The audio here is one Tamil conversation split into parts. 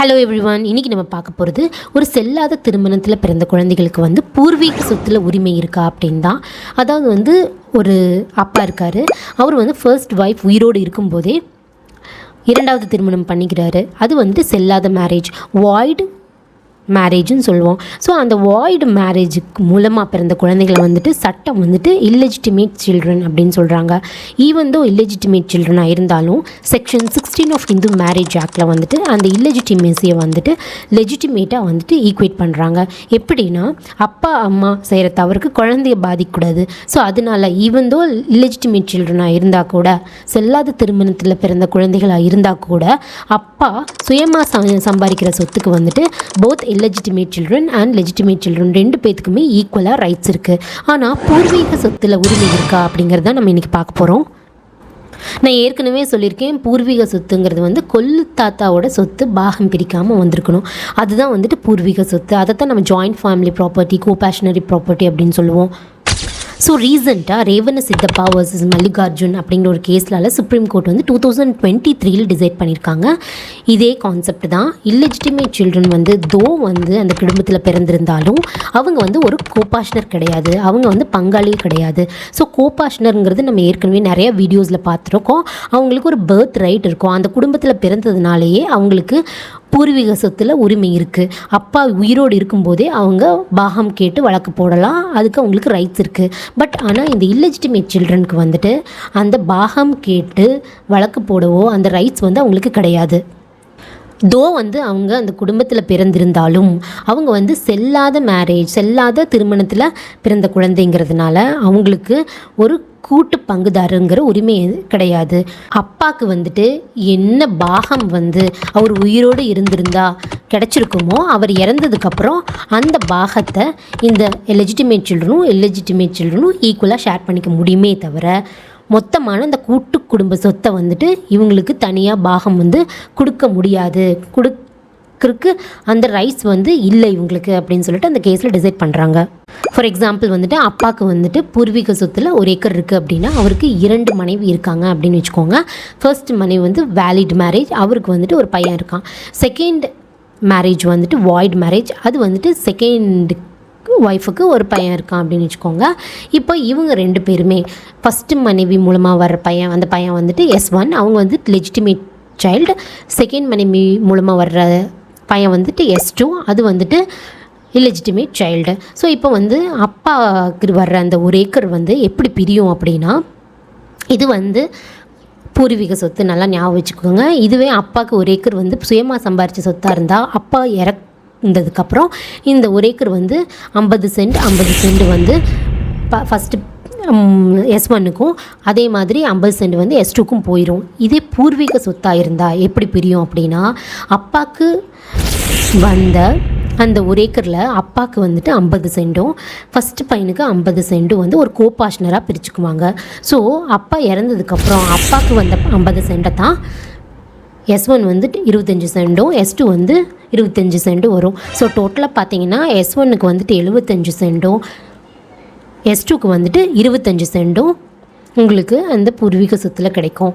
ஹலோ எவ்ரிவான் இன்னைக்கு நம்ம பார்க்க போகிறது ஒரு செல்லாத திருமணத்தில் பிறந்த குழந்தைகளுக்கு வந்து பூர்வீக சொத்துல உரிமை இருக்கா அப்படின் தான் அதாவது வந்து ஒரு அப்பா இருக்கார். அவர் வந்து ஃபர்ஸ்ட் ஒய்ஃப் உயிரோடு இருக்கும்போதே இரண்டாவது திருமணம் பண்ணிக்கிறாரு. அது வந்துட்டு செல்லாத மேரேஜ் வாய்டு மேரேஜ்னு சொல்லுவோம். ஸோ அந்த வாய்டு மேரேஜுக்கு மூலமாக பிறந்த குழந்தைகளை வந்துட்டு சட்டம் வந்துட்டு இல்லெஜிட்டிமேட் சில்ட்ரன் அப்படின்னு சொல்கிறாங்க ஈவன் தோ இல்லெஜிட்டிமேட் சில்ட்ரனாக இருந்தாலும் section sixteen of Hindu marriage ஆக்டில் வந்துட்டு அந்த இல்லெஜிட்டிமேசியை வந்துட்டு லெஜிட்டிமேட்டாக வந்துட்டு ஈக்குவேட் பண்ணுறாங்க எப்படின்னா அப்பா அம்மா செய்கிற தவறுக்கு குழந்தைய பாதிக்கக்கூடாது. ஸோ அதனால ஈவன் தோ இல்லெஜிட்டிமேட் சில்ட்ரனாக இருந்தால் கூட செல்லாத திருமணத்தில் பிறந்த குழந்தைகளாக இருந்தால் கூட அப்பா சுயமாக சம்பாதிக்கிற சொத்துக்கு வந்துட்டு both illegitimate children and legitimate children ரெண்டு பேத்துக்குமே ஈக்குவலாக ரைட்ஸ் இருக்குது ஆனால் பூர்வீக சொத்தில் உரிமை இருக்கா அப்படிங்கிறத நம்ம இன்றைக்கி பார்க்க போகிறோம் நான் ஏற்கனவே சொல்லியிருக்கேன் பூர்வீக சொத்துங்கிறது வந்து கொல்லு தாத்தாவோட சொத்து பாகம் பிரிக்காமல் வந்திருக்கணும். அதுதான் வந்துட்டு பூர்வீக சொத்து. அதைத்தான் நம்ம joint family property coparcenary property அப்படின்னு சொல்லுவோம். ஸோ ரீசெண்டாக ரேவன சித்தப்பா வர்சஸ் மல்லிகார்ஜுன் அப்படிங்கிற ஒரு கேஸ்லால சுப்ரீம் கோர்ட் வந்து டூ தௌசண்ட் டுவெண்ட்டி த்ரீல டிசைட் பண்ணியிருக்காங்க இதே கான்செப்ட் தான். இல்லெஜிட்டிமேட் சில்ட்ரன் வந்து தோ வந்து அந்த குடும்பத்தில் பிறந்திருந்தாலும் அவங்க வந்து ஒரு கோபாஷ்னர் கிடையாது. அவங்க வந்து பங்காளியே கிடையாது. ஸோ கோபாஷனருங்கிறது நம்ம ஏற்கனவே நிறைய வீடியோஸில் பார்த்துருக்கோம். அவங்களுக்கு ஒரு பர்த் ரைட் இருக்கும். அந்த குடும்பத்தில் பிறந்ததுனாலேயே அவங்களுக்கு பூர்வீக சொத்தில் உரிமை இருக்குது அப்பா உயிரோடு இருக்கும்போதே அவங்க பாகம் கேட்டு வழக்கு போடலாம். அதுக்கு அவங்களுக்கு ரைட்ஸ் இருக்குது பட் ஆனால் இந்த இல்லெஜிட்டிமேட் சில்ட்ரனுக்கு வந்துட்டு அந்த பாகம் கேட்டு வழக்கு போடவோ அந்த ரைட்ஸ் வந்து அவங்களுக்கு கிடையாது. தோ வந்து அவங்க அந்த குடும்பத்தில் பிறந்திருந்தாலும் அவங்க வந்து செல்லாத மேரேஜ் செல்லாத திருமணத்தில் பிறந்த குழந்தைங்கிறதுனால அவங்களுக்கு ஒரு கூட்டு பங்குதாருங்கிற உரிமை கிடையாது. அப்பாவுக்கு வந்துட்டு என்ன பாகம் வந்து அவர் உயிரோடு இருந்திருந்தா கிடச்சிருக்குமோ அவர் இறந்ததுக்கப்புறம் அந்த பாகத்தை இந்த லெஜிட்டிமேட் சில்ட்ரனும் இல்லெஜிட்டிமேட் சில்ட்ரனும் ஈக்குவலாக ஷேர் பண்ணிக்க முடியுமே தவிர மொத்தமான அந்த கூட்டு குடும்ப சொத்தை வந்துட்டு இவங்களுக்கு தனியாக பாகம் வந்து கொடுக்க முடியாது. ஒர்க்கருக்கு அந்த ரைட்ஸ் வந்து இல்லை இவங்களுக்கு அப்படின்னு சொல்லிட்டு அந்த கேஸில் டிசைட் பண்ணுறாங்க ஃபார் எக்ஸாம்பிள் வந்துட்டு அப்பாவுக்கு வந்துட்டு பூர்வீக சொத்தில் ஒரு ஏக்கர் இருக்குது அப்படின்னா அவருக்கு இரண்டு மனைவி இருக்காங்க அப்படின்னு வச்சுக்கோங்க. ஃபர்ஸ்ட் மனைவி வந்து வேலிட் மேரேஜ் அவருக்கு வந்துட்டு ஒரு பையன் இருக்கான். செகண்ட் மேரேஜ் வந்துட்டு வாய்ட் மேரேஜ் அது வந்துட்டு செகண்ட் ஒய்ஃபுக்கு ஒரு பையன் இருக்கான் அப்படின்னு வச்சுக்கோங்க. இப்போ இவங்க ரெண்டு பேருமே ஃபஸ்ட்டு மனைவி மூலமாக வர்ற பையன் அந்த பையன் வந்துட்டு எஸ் ஒன் அவங்க வந்து லெஜிட்டிமேட் சைல்டு செகண்ட் மனைவி மூலமாக வர்ற பையன் வந்துட்டு எஸ் டூ அது வந்துட்டு இல்லெஜிட்டிமேட் சைல்டு ஸோ இப்போ வந்து அப்பாவுக்கு வர்ற அந்த ஒரு ஏக்கர் வந்து எப்படி பிரியும் அப்படின்னா இது வந்து பூர்வீக சொத்து நல்லா ஞாபகம் வச்சுக்கோங்க. இதுவே அப்பாவுக்கு ஒரு ஏக்கர் வந்து சுயமாக சம்பாரித்த சொத்தாக இருந்தால் அப்பா இறந்ததுக்கப்புறம் இந்த ஒரு ஏக்கர் வந்து ஐம்பது சென்ட் ஐம்பது சென்ட் வந்து ப ஃபஸ்ட்டு எஸ் ஒன்னுக்கும் அதே மாதிரி ஐம்பது சென்ட் வந்து எஸ் டூக்கும் போயிடும் இதே பூர்வீக சொத்தாக இருந்தால் எப்படி பிரியும் அப்படின்னா அப்பாவுக்கு வந்த அந்த ஒரு ஏக்கரில் அப்பாவுக்கு வந்துட்டு ஐம்பது சென்டும் ஃபஸ்ட்டு பையனுக்கு ஐம்பது சென்டும் வந்து ஒரு கோபாஷ்னராக பிரிச்சுக்குவாங்க. ஸோ அப்பா இறந்ததுக்கப்புறம் அப்பாவுக்கு வந்த ஐம்பது சென்ட்டை தான் எஸ் ஒன் வந்துட்டு இருபத்தஞ்சி சென்டும் எஸ் டூ வந்து இருபத்தஞ்சி சென்டும் வரும். ஸோ டோட்டலாக பார்த்தீங்கன்னா எஸ் ஒன்னுக்கு வந்துட்டு எழுபத்தஞ்சு சென்டும் எஸ் டூக்கு வந்துட்டு இருபத்தஞ்சி சென்டும் உங்களுக்கு அந்த பூர்வீக சொத்தில் கிடைக்கும்.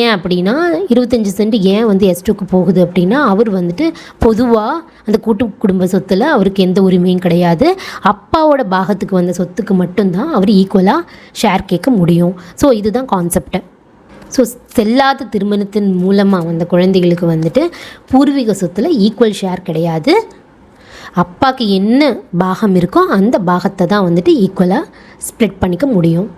ஏன் அப்படின்னா இருபத்தஞ்சி சென்ட் ஏன் வந்து எஸ் டூக்கு போகுது அப்படின்னா அவர் வந்துட்டு பொதுவாக அந்த கூட்டு குடும்ப சொத்தில் அவருக்கு எந்த உரிமையும் கிடையாது. அப்பாவோட பாகத்துக்கு வந்த சொத்துக்கு மட்டும்தான் அவர் ஈக்குவலாக ஷேர் கேட்க முடியும். ஸோ இதுதான் கான்செப்ட்டு ஸோ செல்லாத திருமணத்தின் மூலமாக வந்த குழந்தைகளுக்கு வந்துட்டு பூர்வீக சொத்தில் ஈக்குவல் ஷேர் கிடையாது. அப்பாவுக்கு என்ன பாகம் இருக்கோ அந்த பாகத்தை தான் வந்துட்டு ஈக்குவலாக ஸ்ப்ளிட் பண்ணிக்க முடியும்.